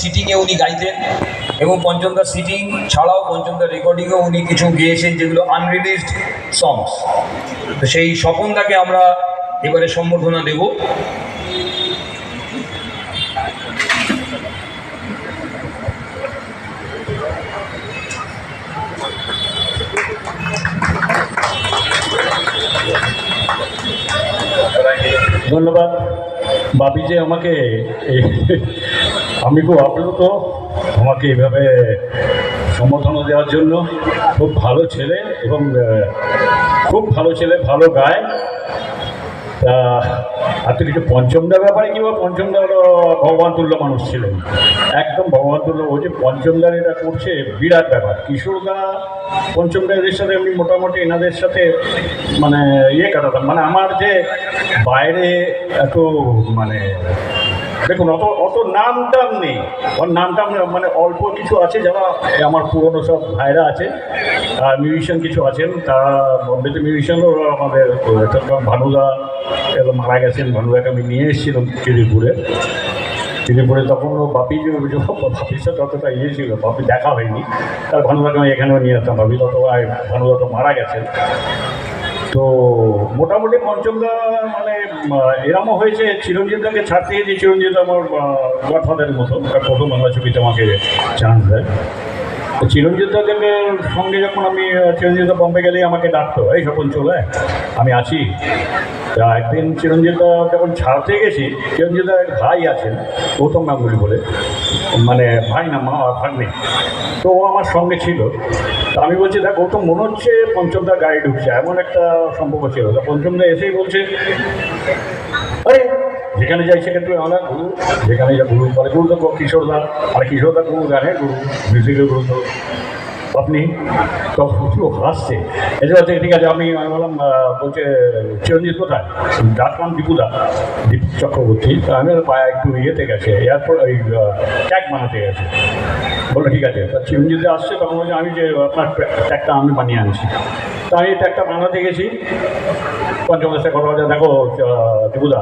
সিটিংয়ে উনি গাইতেন এবং পঞ্চমদা সিটিং ছাড়াও পঞ্চমদা রেকর্ডিংয়েও উনি কিছু গেয়েছেন যেগুলো আনরিলিজড সংস তো সেই স্বপনদাকে আমরা এবারে সম্বর্ধনা দেব। ধন্যবাদ। বাপি যে আমাকে আমি খুব আপ্লুত। আমাকে এইভাবে সম্বোধনা দেওয়ার জন্য খুব ভালো ছেলে এবং খুব ভালো ছেলে, ভালো গায়। তা তো কিছু পঞ্চমদার ব্যাপারে কি পঞ্চমদার ভগবান তুল্য মানুষ ছিলেন? একদম ভগবান তুল্য, ও যে পঞ্চমদার এটা করছে, বিরাট ব্যাপার। কিশোরদা পঞ্চমদা এদের সাথে আমি মোটামুটি এনাদের সাথে মানে ইয়ে কাটাতাম। মানে আমার যে বাইরে এত মানে দেখুন, অত অত নাম টাম নেই। ওর নাম টাম মানে অল্প কিছু আছে যারা আমার পুরনো সব ভাইরা আছে। মিউজিশিয়ান কিছু আছেন, তারা বম্বেতে মিউজিশিয়ানও আমাদের ভানুদা এবং মারা গেছেন, ভানুদাকে আমি নিয়ে এসেছিলাম চিড়িপুরে চিড়িপুরে তখন বাপি বাপির সাথে অতটা ইয়ে ছিল, বাপি দেখা হয়নি। তার ভানুদাকে আমি এখানেও নিয়ে আসতাম ভাবি তত ভানুদা তো মারা গেছেন। তো মোটামুটি পঞ্চমদা মানে আহ, এরমও হয়েছে চিরঞ্জিতদাকে ছাড়তে গিয়ে চিরঞ্জিত আমার গডফাদারের মতো প্রথম বাংলা ছবিতে আমাকে চান্স দেয়। তো চিরঞ্জিতদাকে সঙ্গে যখন আমি আহ, চিরঞ্জিতদা বম্বে গেলেই আমাকে ডাকতো এই স্বপন চলে আমি আছি। তা একদিন চিরঞ্জিতদা যখন ছাড়তে গেছি চিরঞ্জিতদার এক ভাই আছেন গৌতম গাঙ্গুলি বলে মানে ভাই না মা ভাগ্নে। তো ও আমার সঙ্গে ছিল। তা আমি বলছি দেখ গৌতম মনে হচ্ছে পঞ্চমদা গাড়ি ঢুকছে। এমন একটা সম্পর্ক ছিল। তা পঞ্চমদা এসেই বলছে আরে যেখানে যাই তুই আমরা গুরু, যেখানে যা গুরু, বলে গুরু তো কিশোরদা আর কিশোরদা গুরু গানে গুরু মিউজিকের গুরু তো আপনি। তখন হাসছে। যে ঠিক আছে, আমি আমি বললাম বলছে, চিরঞ্জিত কোথায়? ডাকলাম দীপুদা, দীপ চক্রবর্তী। তা আমি পায়ে একটু ইয়েতে গেছে, এয়ারপোর্ট, ওই ট্যাগ বানাতে গেছে। বলল, ঠিক আছে। তা চিরঞ্জিত আসছে, তখন বলছে, আমি যে আপনার ট্যাগটা আমি বানিয়ে আনছি। তা আমি ট্যাগটা বানাতে গেছি। পঞ্চমদাসের কথা বলছে দেখো ত্রিপুদা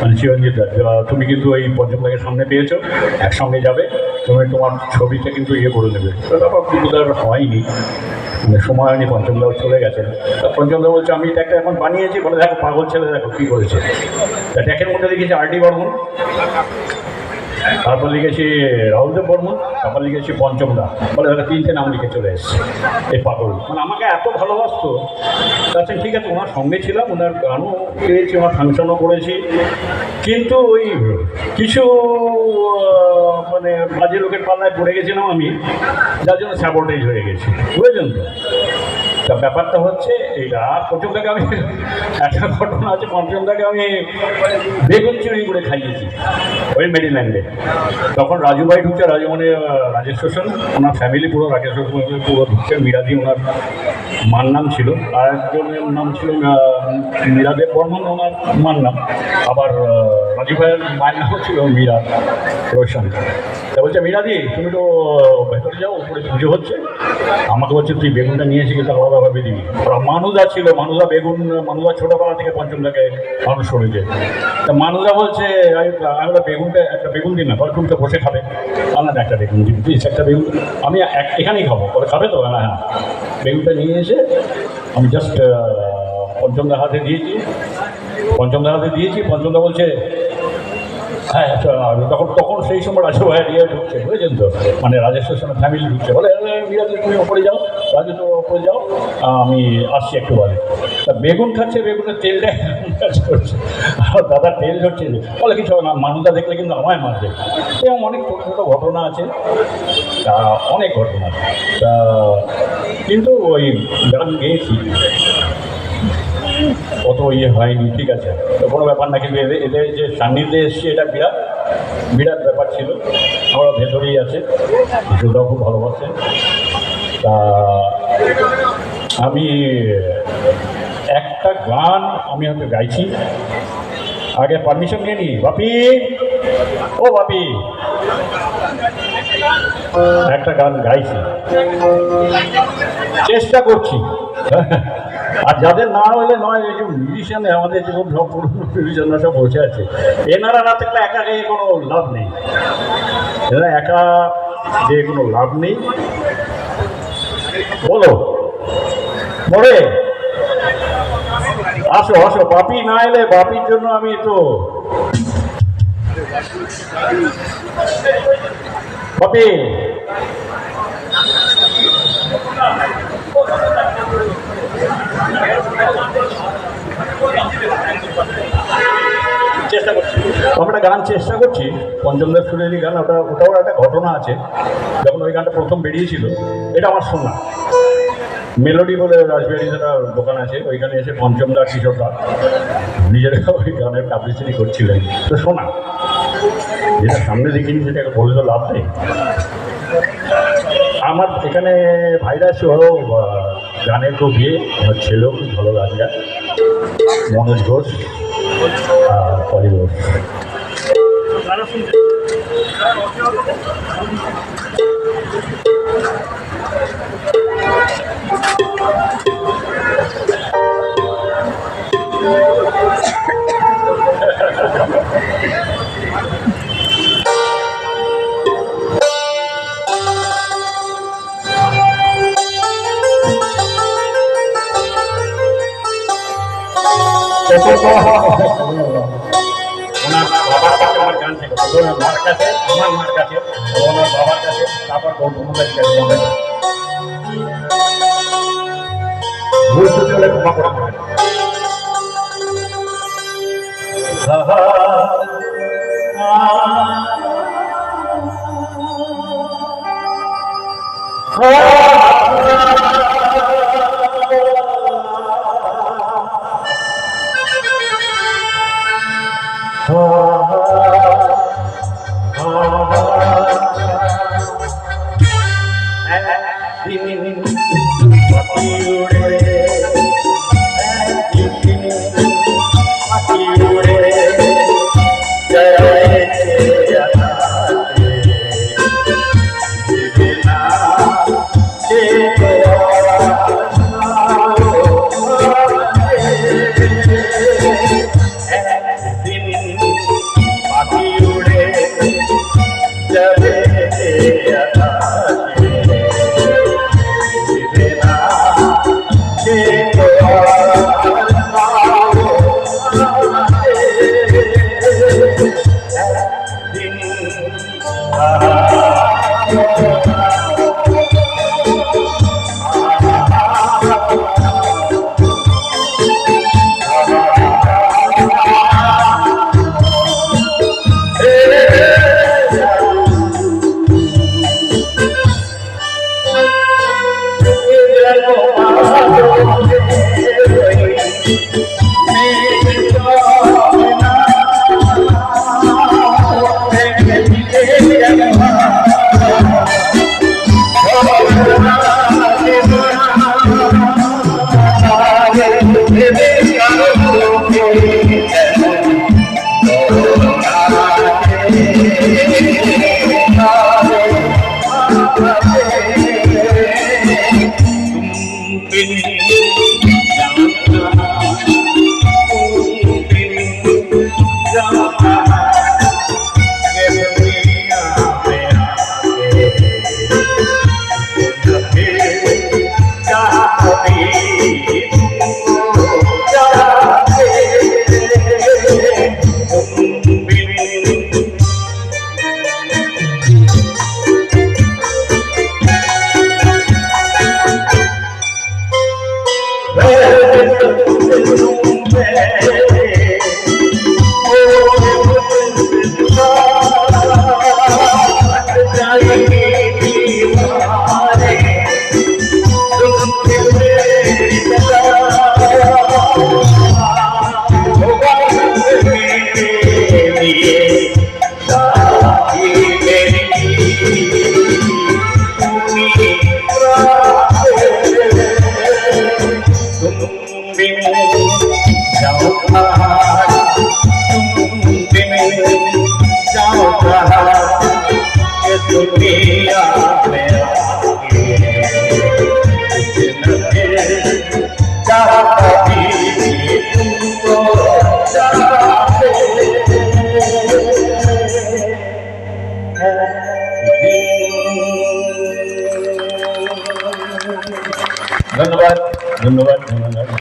মানে চিরঞ্জিত তুমি কিন্তু এই পঞ্চমদাকে সামনে পেয়েছ, একসঙ্গে যাবে, তুমি তোমার ছবিটা কিন্তু ইয়ে করে নেবে তারপর ত্রিপুদার হয়নি মানে সময় হয়নি পঞ্চমদাও চলে গেছেন তা পঞ্চমদা বলছে, আমি এটা একটা এখন বানিয়েছি, বলে দেখো, পাগল ছেলে, দেখো কী করেছে। ট্যাকের মধ্যে দেখেছি আর ডি বর্মন তারপর লিখেছি রাহুলদেব বর্মন, তারপর লিখেছি পঞ্চমদা বলে দাদা তিনটে নাম লিখে চলে এসছে, এই পাগল। মানে আমাকে এত ভালোবাসতো তাছাড়া ঠিক আছে, ওনার সঙ্গে ছিলাম, ওনার গানও পেয়েছি, ওনার ফাংশনও করেছি। কিন্তু ওই কিছু মানে বাজে লোকের পাল্লায় পড়ে গেছিলাম আমি, যার জন্য স্যাবোটেজ হয়ে গেছি, বুঝেছেন তো? তা ব্যাপারটা হচ্ছে এইটা আর পঞ্চমদাকে আমি একটা ঘটনা আছে পঞ্চমদাকে আমি বেগুন চুরি করে খাইয়েছি ওই মেরিল্যান্ডে। তখন রাজু ভাই ঢুকছে রাজু মানে রাজেশ শোষণ ওনার ফ্যামিলি পুরো রাজেশ শোষণ পুরো ঢুকছে মিরাদি ওনার মার নাম ছিল। আর একজনের নাম ছিল মীরাদেব বর্মন ওনার মার নাম। আবার আহ, রাজু ভাইয়ের মায়ের নাম ছিল মীরা রোশন। তা বলছে, মীরাদি, তুমি তো ভেতরে যাও, উপরে পুজো হচ্ছে। আমাকে বলছে, তুই বেগুনটা নিয়ে এসে কিন্তু আলাদাভাবে দিবি। মানুদা ছিল, মানুদা বেগুন, মানুদা ছোটোবেলা থেকে পঞ্চমদাকে মানুষ করেছে। তা মানুদা বলছে আমি আমি বেগুনটা, একটা বেগুন দিন না তুমি বসে খাবে। আমার একটা বেগুন দিন প্লিজ একটা বেগুন আমি এখানেই খাব বলে খাবে তো? না হ্যাঁ। বেগুনটা নিয়ে এসে আমি জাস্ট পঞ্চমদার হাতে দিয়েছি। পঞ্চমদার হাতে দিয়েছি। পঞ্চমদা বলছে হ্যাঁ তখন তখন সেই সময় রাজু ভাই ইয়ে ঢুকছে বুঝেছেন তো? মানে রাজেশের সঙ্গে ফ্যামিলি ঢুকছে। বলে "এ, বিরাজ তুমি ওপরে যাও রাজু তো ওপরে যাও আমি আসছি একটু বলে তা বেগুন খাচ্ছে বেগুনের তেলটা কাজ করছে আর দাদা তেল ঝরছে বলে কিছু না মানুষটা দেখলে কিন্তু আমায় মারবে। এরকম অনেক ছোটো ছোটো ঘটনা আছে। তা অনেক ঘটনা তা কিন্তু ওই গান গেয়েছি। অত ইয়ে হয়নি, ঠিক আছে। তো কোনো ব্যাপার না, কিন্তু এদের এদের যে সান্নিধ্যে এসছে, এটা বিরাট বিরাট ব্যাপার ছিল। আমরা ভেতরেই আছে। কিছুটাও খুব ভালোবাসে। তা আমি একটা গান আমি হয়তো গাইছি। আগে পারমিশন নিয়ে নি, বাপি! ও বাপি! একটা গান গাইছি। চেষ্টা করছি। আর যাদের না হলে নয়, এই যে মিউজিশিয়ান আমাদের যেমন সব পুরনো সব বসে আছে, এনারা না থাকলে একা গিয়ে কোনো লাভ নেই। এরা একা যে কোনো লাভ নেই। বলো। পরে আসো আসো, বাপি না এলে বাপির জন্য আমি তো বাপি। চেষ্টা করছি। আমরা গান চেষ্টা করছি। পঞ্চমদার সুরেলি গান, ওটা ওটাও একটা ঘটনা আছে। যখন ওই গানটা প্রথম বেরিয়েছিল, এটা আমার শোনা মেলোডি বলে রাজবিহারির একটা দোকান আছে, ওইখানে এসে পঞ্চমদা কিশোরদা নিজেরা ওই গানের পাবলিসিটি করছিলেন। তো শোনা। যেটা সামনে দেখিনি সেটাকে বলে তো লাভ নেই। আমার এখানে ভাইরাস সহ গানের খুব ইয়ে আমার ছেলেও খুব ভালো গায়। মনোজ ঘোষ আর পরি ঘোষ। ওনার বাবার কাছে আমার গান শেখা ওনার মার কাছে আমার মার কাছে ওনার বাবার কাছে তারপর গৌতমের কাছে ভুল ত্রুটি হলে ক্ষমা করে দেবেন দিলে